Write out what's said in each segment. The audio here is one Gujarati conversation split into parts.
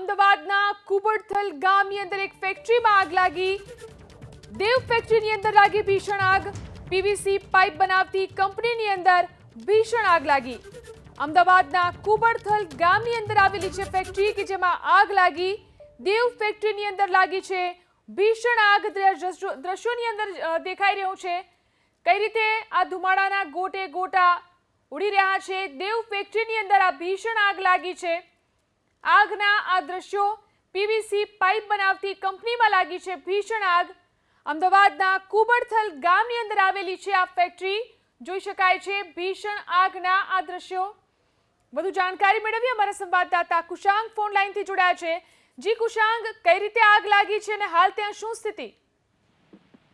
અમદાવાદના કુબડથલ ગામની અંદર એક ફેક્ટરીમાં આગ લાગી. દેવ ફેક્ટરીની અંદર લાગી ભીષણ આગ. પીવીસી પાઇપ બનાવતી કંપનીની અંદર ભીષણ આગ લાગી. અમદાવાદના કુબડથલ ગામની અંદર આવેલી છે ફેક્ટરી કે જેમાં આગ લાગી. દેવ ફેક્ટરીની અંદર લાગી છે ભીષણ આગ. દ્રશ્યો- દ્રશ્યોની અંદર દેખાઈ રહ્યું છે. કઈ રીતે આ ધુમાડાના ગોટે ગોટા ઉડી રહ્યા છે? દેવ ફેક્ટરીની અંદર આ ભીષણ આગ લાગી છે. આગના આ દ્રશ્યો પીવીસી પાઇપ બનાવતી કંપનીમાં લાગી છે ભીષણ આગ. અમદાવાદના કુબડથલ ગામની અંદર આવેલી છે આ ફેક્ટરી જોઈ શકાય છે ભીષણ આગના આ દ્રશ્યો. વધુ જાણકારી મેળવીએ અમારા સંવાદદાતા કુશાંગ ફોન લાઈનથી જોડાયા છે. જી કુશાંગ, કઈ રીતે આગ લાગી છે અને હાલ ત્યાં શું સ્થિતિ?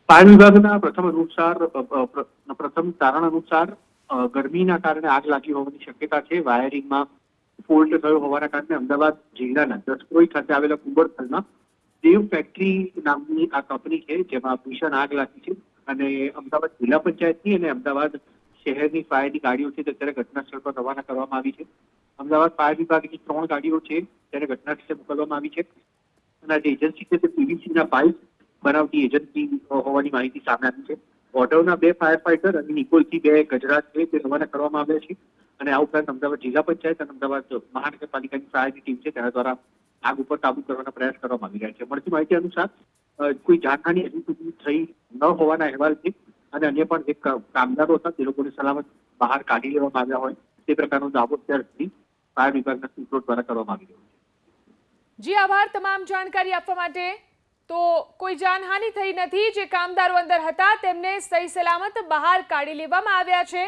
ફાયર વિભાગના પ્રથમ અનુસાર પ્રથમ તારણ અનુસાર ગરમીના કારણે આગ લાગી હોવાની શક્યતા છે. વાયરિંગમાં ફોલ્ટ થયો હોવાના કારણે અમદાવાદ જિલ્લાના દસક્રોઈ ખાતે આવેલા કુંબરથલમાં દેવ ફેક્ટરી નામની આ કંપની છે, જેમાં ભીષણ આગ લાગી છે અને અમદાવાદ જિલ્લા પંચાયતની અને અમદાવાદ શહેરની ફાયરની ગાડીઓ છે તે અત્યારે ઘટના સ્થળ પર રવાના કરવામાં આવી છે. અમદાવાદ ફાયર વિભાગની ત્રણ ગાડીઓ છે, ત્યારે ઘટના સ્થળે મોકલવામાં આવી છે. અને જે એજન્સી છે તે પીવીસીના પાઇપ બનાવતી એજન્સી હોવાની માહિતી સામે આવી છે. ઓઢવના બે ફાયર ફાઈટર અને નિકોલથી બે ગજરાજ છે, તે રવાના કરવામાં આવ્યા છે. અને આ ઉપરાંત અમદાવાદ જિલ્લા પંચાયત અને અમદાવાદ મહાનગરપાલિકાની ફાયરની ટીમ છે, તેના દ્વારા આગ ઉપર કાબુ કરવાના પ્રયાસ કરવામાં આવી રહ્યા છે. મળતી માહિતી અનુસાર કોઈ જાનહાની હજુ સુધી થઈ ન હોવાના અહેવાલ છે અને અન્ય પણ એક કામદારો હતા, તે લોકોને સલામત બહાર કાઢી લેવામાં આવ્યા હોય, તે પ્રકારનો દાવો અત્યાર સુધી ફાયર વિભાગના સૂત્રો દ્વારા કરવામાં આવી રહ્યો છે. જી, આભાર. તમામ જાણકારી આપવા માટે તો કોઈ જાનહાનિ થઈ નથી. જે કામદારો અંદર હતા, તેમને સહી સલામત બહાર કાઢી લેવામાં આવ્યા છે.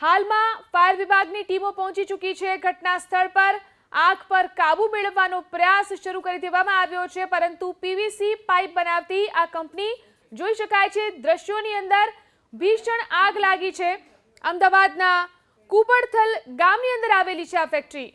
હાલમાં ફાયર વિભાગની ટીમો પહોંચી ચૂકી છે. ઘટના સ્થળ પર આગ પર કાબુ મેળવવાનો પ્રયાસ શરૂ કરી દેવામાં આવ્યો છે. પરંતુ પીવીસી પાઇપ બનાવતી આ કંપની જોઈ શકાય છે, દ્રશ્યોની અંદર ભીષણ આગ લાગી છે. અમદાવાદના કુબડથલ ગામની અંદર આવેલી છે આ ફેક્ટરી